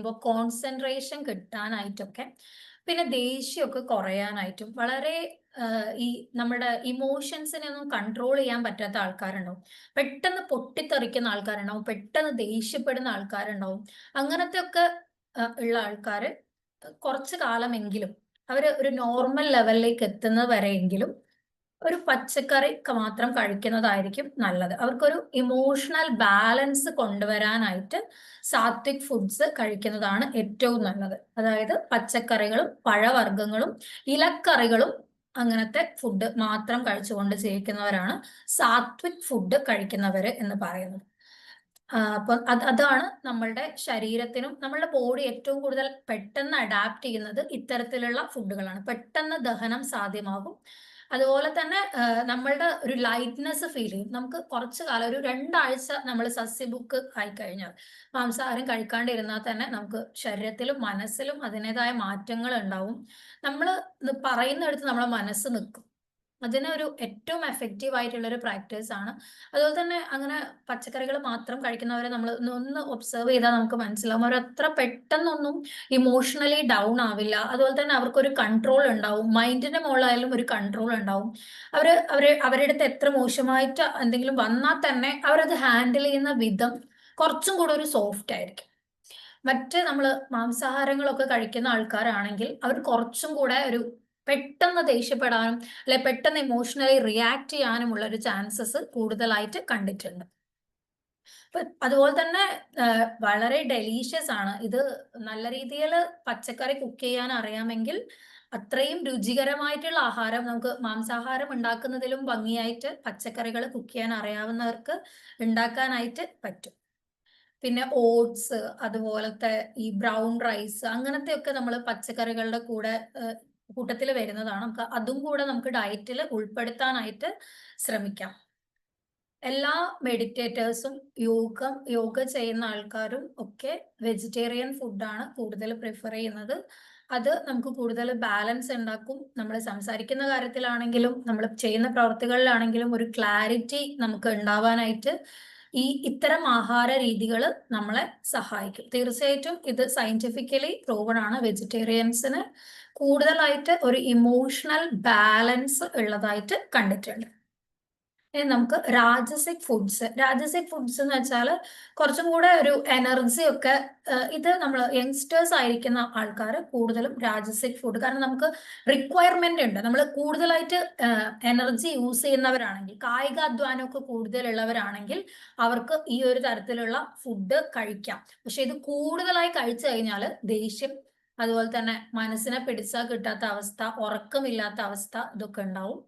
ചെയ്യുമ്പോൾ കോൺസെൻട്രേഷൻ കിട്ടാനായിട്ടൊക്കെ പിന്നെ ദേഷ്യമൊക്കെ കുറയാനായിട്ടും വളരെ ഈ നമ്മുടെ ഇമോഷൻസിനെ ഒന്നും കൺട്രോൾ ചെയ്യാൻ പറ്റാത്ത ആൾക്കാരുണ്ടാവും. പെട്ടെന്ന് പൊട്ടിത്തെറിക്കുന്ന ആൾക്കാരുണ്ടാവും പെട്ടെന്ന് ദേഷ്യപ്പെടുന്ന ആൾക്കാരുണ്ടാവും. അങ്ങനത്തെ ഒക്കെ ഉള്ള ആൾക്കാർ കുറച്ച് കാലമെങ്കിലും അവർ ഒരു നോർമൽ ലെവലിലേക്ക് എത്തുന്നത് വരെയെങ്കിലും ഒരു പച്ചക്കറി മാത്രം കഴിക്കുന്നതായിരിക്കും നല്ലത്. അവർക്കൊരു ഇമോഷണൽ ബാലൻസ് കൊണ്ടുവരാനായിട്ട് സാത്വിക് ഫുഡ്സ് കഴിക്കുന്നതാണ് ഏറ്റവും നല്ലത്. അതായത് പച്ചക്കറികളും പഴവർഗങ്ങളും ഇലക്കറികളും അങ്ങനത്തെ ഫുഡ് മാത്രം കഴിച്ചുകൊണ്ട് ജീവിക്കുന്നവരാണ് സാത്വിക് ഫുഡ് കഴിക്കുന്നവര് എന്ന് പറയുന്നത്. അപ്പൊ അത് അതാണ് നമ്മളുടെ ശരീരത്തിനും നമ്മളുടെ ബോഡി ഏറ്റവും കൂടുതൽ പെട്ടെന്ന് അഡാപ്റ്റ് ചെയ്യുന്നത് ഇത്തരത്തിലുള്ള ഫുഡുകളാണ് പെട്ടെന്ന് ദഹനം സാധ്യമാകും. അതുപോലെ തന്നെ നമ്മളുടെ ഒരു ലൈറ്റ്നെസ് ഫീൽ ചെയ്യും. നമുക്ക് കുറച്ച് കാലം ഒരു രണ്ടാഴ്ച നമ്മൾ സസ്യബുക്ക് ആയി കഴിഞ്ഞാൽ മാംസാഹാരം കഴിക്കാണ്ടിരുന്നാൽ തന്നെ നമുക്ക് ശരീരത്തിലും മനസ്സിലും അതിന്റെതായ മാറ്റങ്ങൾ ഉണ്ടാവും. നമ്മൾ പറയുന്നിടത്ത് നമ്മുടെ മനസ്സ് നിൽക്കും. അതിനൊരു ഏറ്റവും എഫക്റ്റീവ് ആയിട്ടുള്ള ഒരു പ്രാക്ടീസ് ആണ്. അതുപോലെ തന്നെ അങ്ങനെ പച്ചക്കറികൾ മാത്രം കഴിക്കുന്നവരെ നമ്മൾ ഒന്ന് ഒബ്സർവ് ചെയ്താൽ നമുക്ക് മനസ്സിലാവും. അവർ അത്ര പെട്ടെന്നൊന്നും ഇമോഷണലി ഡൗൺ ആവില്ല. അതുപോലെ തന്നെ അവർക്കൊരു കൺട്രോൾ ഉണ്ടാവും. മൈൻഡിന്റെ മുകളിലായാലും ഒരു കൺട്രോൾ ഉണ്ടാവും. അവർ അവർ അവരുടെ അടുത്ത് എത്ര മോശമായിട്ട് എന്തെങ്കിലും വന്നാൽ തന്നെ അവരത് ഹാൻഡിൽ ചെയ്യുന്ന വിധം കുറച്ചും കൂടെ ഒരു സോഫ്റ്റ് ആയിരിക്കും. മറ്റ് നമ്മൾ മാംസാഹാരങ്ങളൊക്കെ കഴിക്കുന്ന ആൾക്കാരാണെങ്കിൽ അവർ കുറച്ചും കൂടെ ഒരു പെട്ടെന്ന് ദേഷ്യപ്പെടാനും അല്ലെ പെട്ടെന്ന് ഇമോഷണലി റിയാക്ട് ചെയ്യാനുമുള്ള ഒരു ചാൻസസ് കൂടുതലായിട്ട് കണ്ടിട്ടുണ്ട്. അതുപോലെ തന്നെ വളരെ ഡെലീഷ്യസ് ആണ്. ഇത് നല്ല രീതിയിൽ പച്ചക്കറി കുക്ക് ചെയ്യാൻ അറിയാമെങ്കിൽ അത്രയും രുചികരമായിട്ടുള്ള ആഹാരം നമുക്ക് മാംസാഹാരം ഉണ്ടാക്കുന്നതിലും ഭംഗിയായിട്ട് പച്ചക്കറികൾ കുക്ക് ചെയ്യാൻ അറിയാവുന്നവർക്ക് ഉണ്ടാക്കാനായിട്ട് പറ്റും. പിന്നെ ഓട്സ് അതുപോലത്തെ ഈ ബ്രൗൺ റൈസ് അങ്ങനത്തെ ഒക്കെ നമ്മൾ പച്ചക്കറികളുടെ കൂടെ കൂട്ടത്തിൽ വരുന്നതാണ്. നമുക്ക് അതും കൂടെ നമുക്ക് ഡയറ്റിൽ ഉൾപ്പെടുത്താനായിട്ട് ശ്രമിക്കാം. എല്ലാ മെഡിറ്റേറ്റേഴ്സും യോഗ യോഗ ചെയ്യുന്ന ആൾക്കാരും ഒക്കെ വെജിറ്റേറിയൻ ഫുഡാണ് കൂടുതൽ പ്രിഫർ ചെയ്യുന്നത്. അത് നമുക്ക് കൂടുതൽ ബാലൻസ് ഉണ്ടാക്കും. നമ്മൾ സംസാരിക്കുന്ന കാര്യത്തിലാണെങ്കിലും നമ്മൾ ചെയ്യുന്ന പ്രവർത്തികളിലാണെങ്കിലും ഒരു ക്ലാരിറ്റി നമുക്ക് ഉണ്ടാവാനായിട്ട് ഈ ഇത്തരം ആഹാര രീതികൾ നമ്മളെ സഹായിക്കും. തീർച്ചയായിട്ടും ഇത് സയന്റിഫിക്കലി പ്രൂവൺ ആണ്. വെജിറ്റേറിയൻസിന് കൂടുതലായിട്ട് ഒരു ഇമോഷണൽ ബാലൻസ് ഉള്ളതായിട്ട് കണ്ടിട്ടുണ്ട്. നമുക്ക് രാജസിക് ഫുഡ്സ് രാജസിക് ഫുഡ്സ് എന്ന് വെച്ചാൽ കുറച്ചും കൂടെ ഒരു എനർജി ഒക്കെ ഇത് നമ്മൾ യങ്സ്റ്റേഴ്സ് ആയിരിക്കുന്ന ആൾക്കാർ കൂടുതലും രാജസിക് ഫുഡ് കാരണം നമുക്ക് റിക്വയർമെന്റ് ഉണ്ട്. നമ്മൾ കൂടുതലായിട്ട് എനർജി യൂസ് ചെയ്യുന്നവരാണെങ്കിൽ കായിക അധ്വാനമൊക്കെ കൂടുതലുള്ളവരാണെങ്കിൽ അവർക്ക് ഈ ഒരു തരത്തിലുള്ള ഫുഡ് കഴിക്കാം. പക്ഷെ ഇത് കൂടുതലായി കഴിച്ചു കഴിഞ്ഞാൽ ദേഷ്യം അതുപോലെ തന്നെ മനസ്സിനെ പിടിച്ചാൽ കിട്ടാത്ത അവസ്ഥ ഉറക്കമില്ലാത്ത അവസ്ഥ ഇതൊക്കെ ഉണ്ടാവും.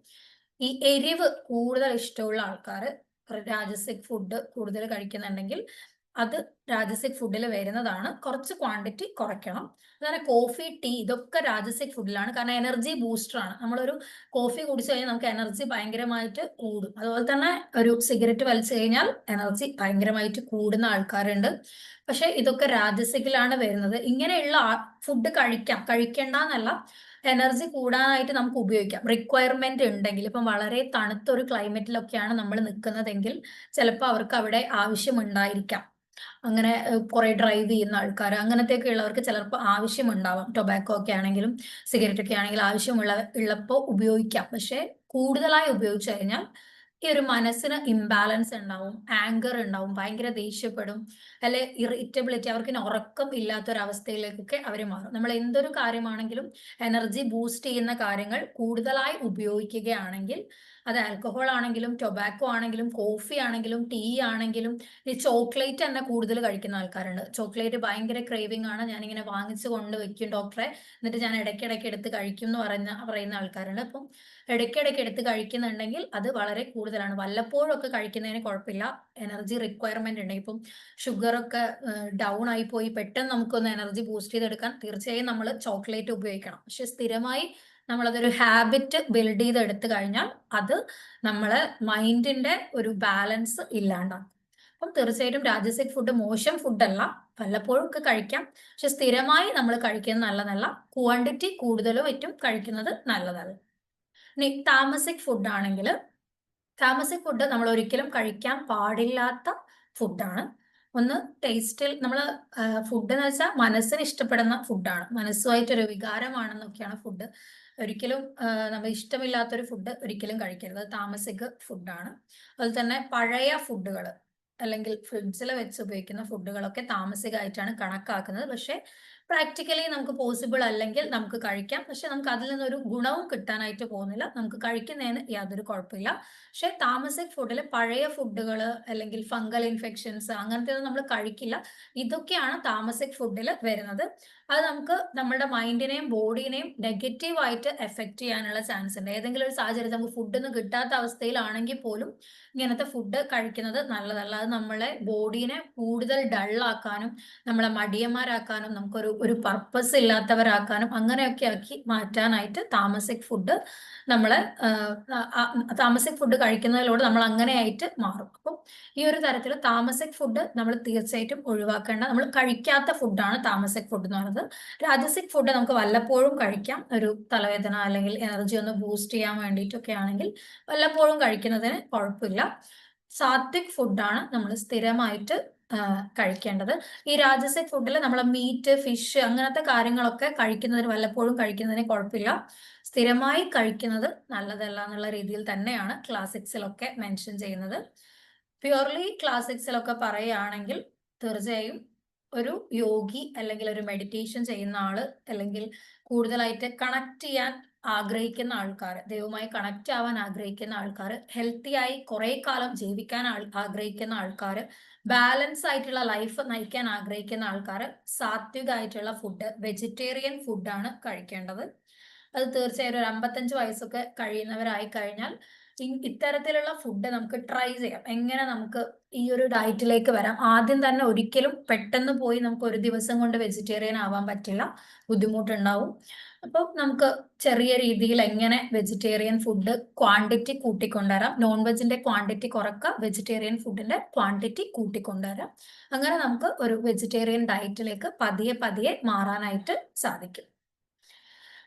ഈ എരിവ് കൂടുതൽ ഇഷ്ടമുള്ള ആൾക്കാർ രാജസിക് ഫുഡ് കൂടുതൽ കഴിക്കുന്നുണ്ടെങ്കിൽ അത് രാജസിക് ഫുഡിൽ വരുന്നതാണ്. കുറച്ച് ക്വാണ്ടിറ്റി കുറയ്ക്കണം. അതുപോലെ കോഫി ടീ ഇതൊക്കെ രാജസിക് ഫുഡിലാണ് കാരണം എനർജി ബൂസ്റ്റർ ആണ്. നമ്മളൊരു കോഫി കുടിച്ചു കഴിഞ്ഞാൽ നമുക്ക് എനർജി ഭയങ്കരമായിട്ട് കൂടും. അതുപോലെ തന്നെ ഒരു സിഗരറ്റ് വലിച്ചു കഴിഞ്ഞാൽ എനർജി ഭയങ്കരമായിട്ട് കൂടുന്ന ആൾക്കാരുണ്ട്. പക്ഷെ ഇതൊക്കെ രാജസിക്കിലാണ് വരുന്നത്. ഇങ്ങനെയുള്ള ഫുഡ് കഴിക്കാം. കഴിക്കേണ്ട എന്നല്ല. എനർജി കൂടാനായിട്ട് നമുക്ക് ഉപയോഗിക്കാം. റിക്വയർമെന്റ് ഉണ്ടെങ്കിൽ ഇപ്പം വളരെ തണുത്ത ഒരു ക്ലൈമറ്റിലൊക്കെയാണ് നമ്മൾ നിൽക്കുന്നതെങ്കിൽ ചിലപ്പോൾ അവർക്ക് അവിടെ ആവശ്യമുണ്ടായിരിക്കാം. അങ്ങനെ കുറെ ഡ്രൈവ് ചെയ്യുന്ന ആൾക്കാർ അങ്ങനത്തെയൊക്കെ ഉള്ളവർക്ക് ചിലപ്പോൾ ആവശ്യമുണ്ടാവാം. ടൊബാക്കോ ഒക്കെ ആണെങ്കിലും സിഗരറ്റ് ഒക്കെ ആണെങ്കിലും ആവശ്യമുള്ള ഉള്ളപ്പോൾ ഉപയോഗിക്കാം. പക്ഷെ കൂടുതലായി ഉപയോഗിച്ചു കഴിഞ്ഞാൽ ഈ ഒരു മനസ്സിന് ഇംബാലൻസ് ഉണ്ടാവും ആങ്കർ ഉണ്ടാവും ഭയങ്കര ദേഷ്യപ്പെടും അല്ലെ ഇറിറ്റബിലിറ്റി അവർക്ക് ഉറക്കം ഇല്ലാത്തൊരവസ്ഥയിലേക്കൊക്കെ അവർ മാറും. നമ്മൾ എന്തൊരു കാര്യമാണെങ്കിലും എനർജി ബൂസ്റ്റ് ചെയ്യുന്ന കാര്യങ്ങൾ കൂടുതലായി ഉപയോഗിക്കുകയാണെങ്കിൽ അത് ആൽക്കഹോൾ ആണെങ്കിലും ടൊബാക്കോ ആണെങ്കിലും കോഫി ആണെങ്കിലും ടീ ആണെങ്കിലും ഈ ചോക്ലേറ്റ് തന്നെ കൂടുതൽ കഴിക്കുന്ന ആൾക്കാരുണ്ട്. ചോക്ലേറ്റ് ഭയങ്കര ക്രേവിംഗ് ആണ്. ഞാനിങ്ങനെ വാങ്ങിച്ചു കൊണ്ട് വെക്കും ഡോക്ടറെ എന്നിട്ട് ഞാൻ ഇടയ്ക്കിടയ്ക്ക് എടുത്ത് കഴിക്കും എന്ന് പറഞ്ഞ പറയുന്ന ആൾക്കാരുണ്ട്. അപ്പം ഇടയ്ക്കിടയ്ക്ക് എടുത്ത് കഴിക്കുന്നുണ്ടെങ്കിൽ അത് വളരെ കൂടുതലാണ്. വല്ലപ്പോഴും ഒക്കെ കഴിക്കുന്നതിന് കുഴപ്പമില്ല. എനർജി റിക്വയർമെന്റ് ഉണ്ട്. ഇപ്പം ഷുഗർ ഒക്കെ ഡൗൺ ആയി പോയി പെട്ടെന്ന് നമുക്കൊന്ന് എനർജി ബൂസ്റ്റ് ചെയ്തെടുക്കാൻ തീർച്ചയായും നമ്മൾ ചോക്ലേറ്റ് ഉപയോഗിക്കണം. പക്ഷെ സ്ഥിരമായി നമ്മളതൊരു ഹാബിറ്റ് ബിൽഡ് ചെയ്തെടുത്തു കഴിഞ്ഞാൽ അത് നമ്മളെ മൈൻഡിന്റെ ഒരു ബാലൻസ് ഇല്ലാണ്ടാക്കും. അപ്പം തീർച്ചയായിട്ടും രാജസിക് ഫുഡ് മോശം ഫുഡല്ല വല്ലപ്പോഴും ഒക്കെ കഴിക്കാം. പക്ഷെ സ്ഥിരമായി നമ്മൾ കഴിക്കുന്നത് നല്ലതല്ല. ക്വാണ്ടിറ്റി കൂടുതലോ ഏറ്റവും കഴിക്കുന്നത് നല്ലതല്ല. ഇനി താമസിക് ഫുഡാണെങ്കിൽ താമസിക് ഫുഡ് നമ്മൾ ഒരിക്കലും കഴിക്കാൻ പാടില്ലാത്ത ഫുഡാണ് ഒന്ന് ടേസ്റ്റിൽ നമ്മൾ ഫുഡ് എന്ന് വെച്ചാൽ മനസ്സിന് ഇഷ്ടപ്പെടുന്ന ഫുഡാണ് മനസ്സുമായിട്ടൊരു വികാരമാണെന്നൊക്കെയാണ് ഫുഡ് ഒരിക്കലും നമ്മൾ ഇഷ്ടമില്ലാത്തൊരു ഫുഡ് ഒരിക്കലും കഴിക്കരുത്. അത് താമസിക ഫുഡാണ് അതുപോലെ തന്നെ പഴയ ഫുഡുകൾ അല്ലെങ്കിൽ ഫ്രിഡ്ജിൽ വെച്ച് ഉപയോഗിക്കുന്ന ഫുഡുകളൊക്കെ താമസികമായിട്ടാണ് കണക്കാക്കുന്നത്. പക്ഷേ പ്രാക്ടിക്കലി നമുക്ക് പോസിബിൾ അല്ലെങ്കിൽ നമുക്ക് കഴിക്കാം. പക്ഷെ നമുക്ക് അതിൽ നിന്നൊരു ഗുണവും കിട്ടാനായിട്ട് പോകുന്നില്ല. നമുക്ക് കഴിക്കുന്നതിന് യാതൊരു കുഴപ്പമില്ല. പക്ഷെ താമസിക് ഫുഡിൽ പഴയ ഫുഡുകൾ അല്ലെങ്കിൽ ഫംഗൽ ഇൻഫെക്ഷൻസ് അങ്ങനത്തെ ഒന്നും നമ്മൾ കഴിക്കില്ല. ഇതൊക്കെയാണ് താമസിക് ഫുഡിൽ വരുന്നത്. അത് നമുക്ക് നമ്മുടെ മൈൻഡിനെയും ബോഡീനെയും നെഗറ്റീവായിട്ട് എഫക്റ്റ് ചെയ്യാനുള്ള ചാൻസ് ഉണ്ട്. ഏതെങ്കിലും ഒരു സാഹചര്യത്തിൽ നമുക്ക് ഫുഡൊന്നും കിട്ടാത്ത അവസ്ഥയിലാണെങ്കിൽ പോലും ഇങ്ങനത്തെ ഫുഡ് കഴിക്കുന്നത് നല്ലതല്ല. അത് നമ്മളെ ബോഡീനെ കൂടുതൽ ഡള്ളാക്കാനും നമ്മളെ മടിയന്മാരാക്കാനും നമുക്കൊരു ഒരു പർപ്പസ് ഇല്ലാത്തവരാക്കാനും അങ്ങനെയൊക്കെ ആക്കി മാറ്റാനായിട്ട് താമസിക് ഫുഡ് നമ്മളെ താമസിക് ഫുഡ് കഴിക്കുന്നതിലൂടെ നമ്മൾ അങ്ങനെയായിട്ട് മാറും. അപ്പം ഈ ഒരു തരത്തിൽ താമസിക് ഫുഡ് നമ്മൾ തീർച്ചയായിട്ടും ഒഴിവാക്കേണ്ട. നമ്മൾ കഴിക്കാത്ത ഫുഡാണ് താമസിക് ഫുഡ് എന്ന് പറയുന്നത്. രാജസിക് ഫുഡ് നമുക്ക് വല്ലപ്പോഴും കഴിക്കാം. ഒരു തലവേദന അല്ലെങ്കിൽ എനർജി ഒന്ന് ബൂസ്റ്റ് ചെയ്യാൻ വേണ്ടിയിട്ടൊക്കെ ആണെങ്കിൽ വല്ലപ്പോഴും കഴിക്കുന്നതിന് കുഴപ്പമില്ല. സാത്വിക് ഫുഡാണ് നമ്മൾ സ്ഥിരമായിട്ട് കഴിക്കേണ്ടത്. ഈ രാജസിക് ഫുഡിൽ നമ്മൾ മീറ്റ് ഫിഷ് അങ്ങനത്തെ കാര്യങ്ങളൊക്കെ കഴിക്കുന്നതിന് വല്ലപ്പോഴും കഴിക്കുന്നതിന് കുഴപ്പമില്ല. സ്ഥിരമായി കഴിക്കുന്നത് നല്ലതല്ല എന്നുള്ള രീതിയിൽ തന്നെയാണ് ക്ലാസിക്സിലൊക്കെ മെൻഷൻ ചെയ്യുന്നത്. പ്യുവർലി ക്ലാസിക്സിലൊക്കെ പറയുകയാണെങ്കിൽ തീർച്ചയായും ഒരു യോഗി അല്ലെങ്കിൽ ഒരു മെഡിറ്റേഷൻ ചെയ്യുന്ന ആൾ അല്ലെങ്കിൽ കൂടുതലായിട്ട് കണക്ട് ചെയ്യാൻ ആഗ്രഹിക്കുന്ന ആൾക്കാർ ദൈവവുമായി കണക്ട് ആവാൻ ആഗ്രഹിക്കുന്ന ആൾക്കാർ ഹെൽത്തി ആയി കുറെ കാലം ജീവിക്കാൻ ആഗ്രഹിക്കുന്ന ആൾക്കാർ ബാലൻസ് ആയിട്ടുള്ള ലൈഫ് നയിക്കാൻ ആഗ്രഹിക്കുന്ന ആൾക്കാർ സാത്വികമായിട്ടുള്ള ഫുഡ് വെജിറ്റേറിയൻ ഫുഡാണ് കഴിക്കേണ്ടത്. അത് തീർച്ചയായും ഒരു അമ്പത്തഞ്ച് വയസ്സൊക്കെ കഴിയുന്നവരായി കഴിഞ്ഞാൽ ഇത്തരത്തിലുള്ള ഫുഡ് നമുക്ക് ട്രൈ ചെയ്യാം. എങ്ങനെ നമുക്ക് ഈ ഒരു ഡയറ്റിലേക്ക് വരാം. ആദ്യം തന്നെ ഒരിക്കലും പെട്ടെന്ന് പോയി നമുക്ക് ഒരു ദിവസം കൊണ്ട് വെജിറ്റേറിയൻ ആവാൻ പറ്റില്ല. ബുദ്ധിമുട്ടുണ്ടാവും. അപ്പോൾ നമുക്ക് ചെറിയ രീതിയിൽ എങ്ങനെ വെജിറ്റേറിയൻ ഫുഡ് ക്വാണ്ടിറ്റി കൂട്ടിക്കൊണ്ടുവരാം. നോൺ വെജിന്റെ ക്വാണ്ടിറ്റി കുറക്കുക വെജിറ്റേറിയൻ ഫുഡിന്റെ ക്വാണ്ടിറ്റി കൂട്ടിക്കൊണ്ടുവരാം. അങ്ങനെ നമുക്ക് ഒരു വെജിറ്റേറിയൻ ഡയറ്റിലേക്ക് പതിയെ പതിയെ മാറാനായിട്ട് സാധിക്കും.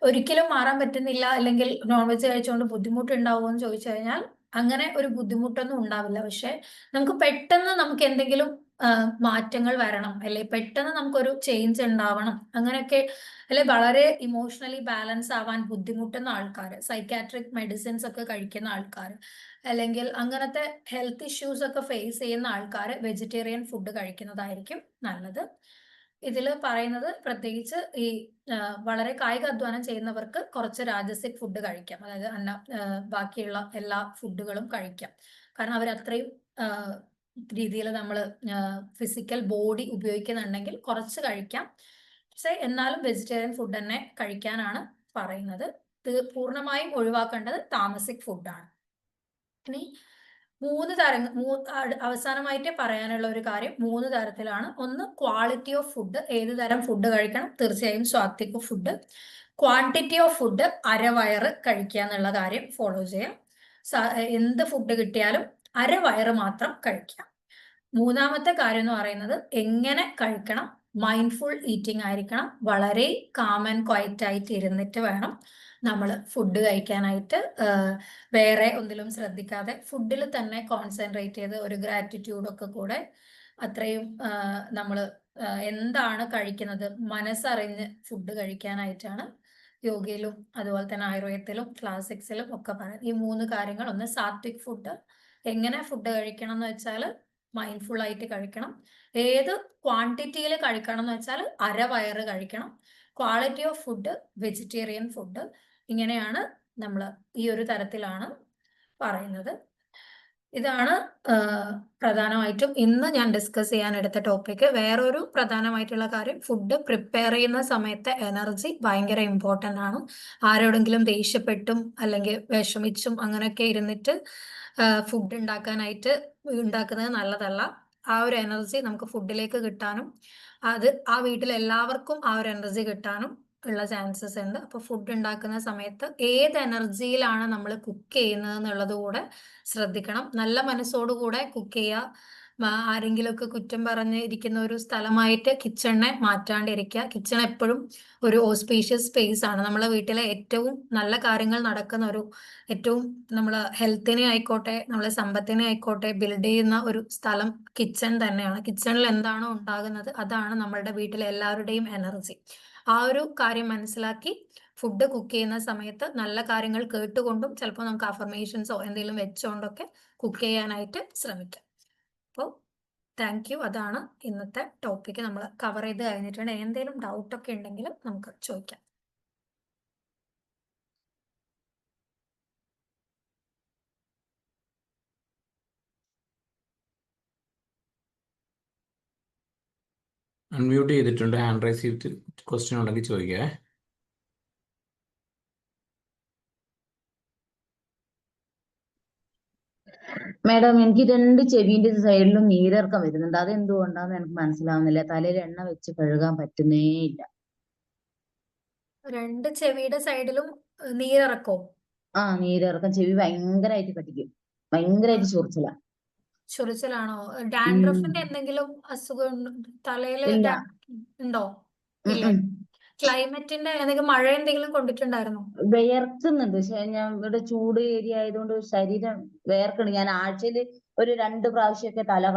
ഒരിക്കലും മാറാൻ പറ്റുന്നില്ല അല്ലെങ്കിൽ നോൺ വെജ് കഴിച്ചുകൊണ്ട് ബുദ്ധിമുട്ടുണ്ടാവുമോ എന്ന് ചോദിച്ചു കഴിഞ്ഞാൽ അങ്ങനെ ഒരു ബുദ്ധിമുട്ടൊന്നും ഉണ്ടാവില്ല. പക്ഷെ നമുക്ക് പെട്ടെന്ന് നമുക്ക് എന്തെങ്കിലും മാറ്റങ്ങൾ വരണം അല്ലെ പെട്ടെന്ന് നമുക്കൊരു ചേഞ്ച് ഉണ്ടാവണം അങ്ങനെയൊക്കെ അല്ലെ വളരെ ഇമോഷണലി ബാലൻസ് ആവാൻ ബുദ്ധിമുട്ടുന്ന ആൾക്കാർ സൈക്കാട്രിക് മെഡിസിൻസ് ഒക്കെ കഴിക്കുന്ന ആൾക്കാർ അല്ലെങ്കിൽ അങ്ങനത്തെ ഹെൽത്ത് ഇഷ്യൂസ് ഒക്കെ ഫേസ് ചെയ്യുന്ന ആൾക്കാർ വെജിറ്റേറിയൻ ഫുഡ് കഴിക്കുന്നതായിരിക്കും നല്ലത്. ഇതിൽ പറയുന്നത് പ്രത്യേകിച്ച് ഈ വളരെ കായിക അധ്വാനം ചെയ്യുന്നവർക്ക് കുറച്ച് രാജസിക് ഫുഡ് കഴിക്കാം. അതായത് അന്ന ബാക്കിയുള്ള എല്ലാ ഫുഡുകളും കഴിക്കാം. കാരണം അവർ അത്രയും രീതിയിൽ നമ്മൾ ഫിസിക്കൽ ബോഡി ഉപയോഗിക്കുന്നുണ്ടെങ്കിൽ കുറച്ച് കഴിക്കാം. പക്ഷെ എന്നാലും വെജിറ്റേറിയൻ ഫുഡ് തന്നെ കഴിക്കാനാണ് പറയുന്നത്. പൂർണമായും ഒഴിവാക്കേണ്ടത് താമസിക് ഫുഡാണ് ഇനി മൂന്ന് തരങ്ങൾ അവസാനമായിട്ട് പറയാനുള്ള ഒരു കാര്യം മൂന്ന് തരത്തിലാണ്. ഒന്ന് ക്വാളിറ്റി ഓഫ് ഫുഡ് ഏത് തരം ഫുഡ് കഴിക്കണം? തീർച്ചയായും സ്വാത്വിക ഫുഡ് ക്വാണ്ടിറ്റി ഓഫ് ഫുഡ് അരവയറ് കഴിക്കുക എന്നുള്ള കാര്യം ഫോളോ ചെയ്യാം. എന്ത് ഫുഡ് കിട്ടിയാലും അരവയറ് മാത്രം കഴിക്കാം മൂന്നാമത്തെ കാര്യം എന്ന് പറയുന്നത് എങ്ങനെ കഴിക്കണം? മൈൻഡ്ഫുൾ ഈറ്റിംഗ് ആയിരിക്കണം. വളരെ കാം ആൻഡ് ക്വയറ്റ് ആയിട്ട് ഇരുന്നിട്ട് വേണം. നമ്മൾ ഫുഡ് കഴിക്കാനായിട്ട് വേറെ ഒന്നിലും ശ്രദ്ധിക്കാതെ ഫുഡിൽ തന്നെ കോൺസെൻട്രേറ്റ് ചെയ്ത് ഒരു ഗ്രാറ്റിറ്റ്യൂഡൊക്കെ കൂടെ അത്രയും നമ്മൾ എന്താണ് കഴിക്കുന്നത് മനസ്സറിഞ്ഞ് ഫുഡ് കഴിക്കാനായിട്ടാണ് യോഗയിലും അതുപോലെ തന്നെ ആയുർവേദത്തിലും ക്ലാസിക്സിലും ഒക്കെ പറയുന്നത്. ഈ മൂന്ന് കാര്യങ്ങൾ ഒന്ന് സാത്വിക് ഫുഡ് എങ്ങനെ ഫുഡ് കഴിക്കണം എന്ന് വെച്ചാൽ മൈൻഡ്ഫുൾ ആയിട്ട് കഴിക്കണം. ഏത് ക്വാണ്ടിറ്റിയിൽ കഴിക്കണം എന്ന് വെച്ചാൽ അര വയറ് കഴിക്കണം. Quality of food vegetarian food ഇങ്ങനെയാണ് നമ്മൾ ഈ ഒരു തരത്തിലാണ് പറയുന്നത്. ഇതാണ് പ്രധാനമായിട്ടും ഇന്ന് ഞാൻ ഡിസ്കസ് ചെയ്യാൻ എടുത്ത ടോപ്പിക് വേറൊരു പ്രധാനമായിട്ടുള്ള കാര്യം ഫുഡ് പ്രിപ്പയർ ചെയ്യുന്ന സമയത്തെ എനർജി ഭയങ്കര ഇമ്പോർട്ടന്റ് ആണ്. ആരോടെങ്കിലും ദേഷ്യപ്പെട്ടും അല്ലെങ്കിൽ വിഷമിച്ചും അങ്ങനെയൊക്കെ ഇരുന്നിട്ട് ഫുഡ് ഉണ്ടാക്കാനായിട്ട് ഉണ്ടാക്കുന്നത് നല്ലതല്ല. ആ ഒരു എനർജി നമുക്ക് ഫുഡിലേക്ക് കിട്ടാനും അത് ആ വീട്ടിൽ എല്ലാവർക്കും ആ ഒരു എനർജി കിട്ടാനും ഉള്ള ചാൻസസ് ഉണ്ട്. അപ്പോൾ ഫുഡ് ഉണ്ടാക്കുന്ന സമയത്ത് ഏത് എനർജിയിലാണ് നമ്മൾ കുക്ക് ചെയ്യുന്നത് എന്നുള്ളത് കൂടെ ശ്രദ്ധിക്കണം. നല്ല മനസ്സോടുകൂടെ കുക്ക് ചെയ്യുക ആരെങ്കിലുമൊക്കെ കുറ്റം പറഞ്ഞ് ഇരിക്കുന്ന ഒരു സ്ഥലമായിട്ട് കിച്ചണിനെ മാറ്റാണ്ടിരിക്കുക. കിച്ചൺ എപ്പോഴും ഒരു ഓസ്പീഷ്യസ് സ്പേസ് ആണ്. നമ്മളെ വീട്ടിലെ ഏറ്റവും നല്ല കാര്യങ്ങൾ നടക്കുന്ന ഒരു ഏറ്റവും നമ്മൾ ഹെൽത്തിനെ ആയിക്കോട്ടെ നമ്മളെ സമ്പത്തിനെ ആയിക്കോട്ടെ ബിൽഡ് ചെയ്യുന്ന ഒരു സ്ഥലം കിച്ചൺ തന്നെയാണ്. കിച്ചണിൽ എന്താണോ ഉണ്ടാകുന്നത് അതാണ് നമ്മളുടെ വീട്ടിലെ എല്ലാവരുടെയും എനർജി ആ ഒരു കാര്യം മനസ്സിലാക്കി ഫുഡ് കുക്ക് ചെയ്യുന്ന സമയത്ത് നല്ല കാര്യങ്ങൾ കേട്ടുകൊണ്ടും ചിലപ്പോൾ നമുക്ക് അഫർമേഷൻസോ എന്തെങ്കിലും വെച്ചുകൊണ്ടൊക്കെ കുക്ക് ചെയ്യാനായിട്ട് ശ്രമിക്കാം. അപ്പോൾ താങ്ക് യു അതാണ് ഇന്നത്തെ ടോപ്പിക്ക് നമ്മൾ കവർ ചെയ്ത് കഴിഞ്ഞിട്ടുണ്ട്. എന്തെങ്കിലും ഡൗട്ടൊക്കെ ഉണ്ടെങ്കിൽ നമുക്ക് ചോദിക്കാം. അൺമ്യൂട്ട് ചെയ്തിട്ടുണ്ട്. ഹാൻഡ് റൈസ് ചെയ്തിട്ട് ക്വസ്റ്റ്യൻ ഉണ്ടെങ്കിൽ ചോദിക്കേ. മാഡം എനിക്ക് രണ്ട് ചെവിന്റെ സൈഡിലും നീരിറക്കം വരുന്നുണ്ട്. അത് എന്തുകൊണ്ടാന്ന് എനിക്ക് മനസ്സിലാവുന്നില്ല. തലയിൽ എണ്ണ വെച്ച് കഴുകാൻ പറ്റുന്നേ ഇല്ല. രണ്ട് ചെവിയുടെ സൈഡിലും നീരിറക്കോ ആ നീരിറക്കം ചെവി ഭയങ്കരമായിട്ട് കടിക്കും. ഭയങ്കരമായിട്ട് ചൊറിച്ചില. ചൊറിച്ചിലാണോ? ഡാൻഡ്രഫിന്റെ എന്തെങ്കിലും അസുഖം തലയിൽ. ഉണ്ടോ? ക്ലൈമറ്റിന്റെ എന്തെങ്കിലും മഴ എന്തെങ്കിലും കൊണ്ടിട്ടുണ്ടായിരുന്നോ? വിയർക്കുന്നുണ്ട്. പക്ഷെ ഞാൻ ഇവിടെ ചൂട് ഏരിയ ആയതുകൊണ്ട് ശരീരം വിയർക്കുന്നുണ്ട്. ഞാൻ ആഴ്ചയിൽ ഒരു രണ്ട് പ്രാവശ്യമൊക്കെ തല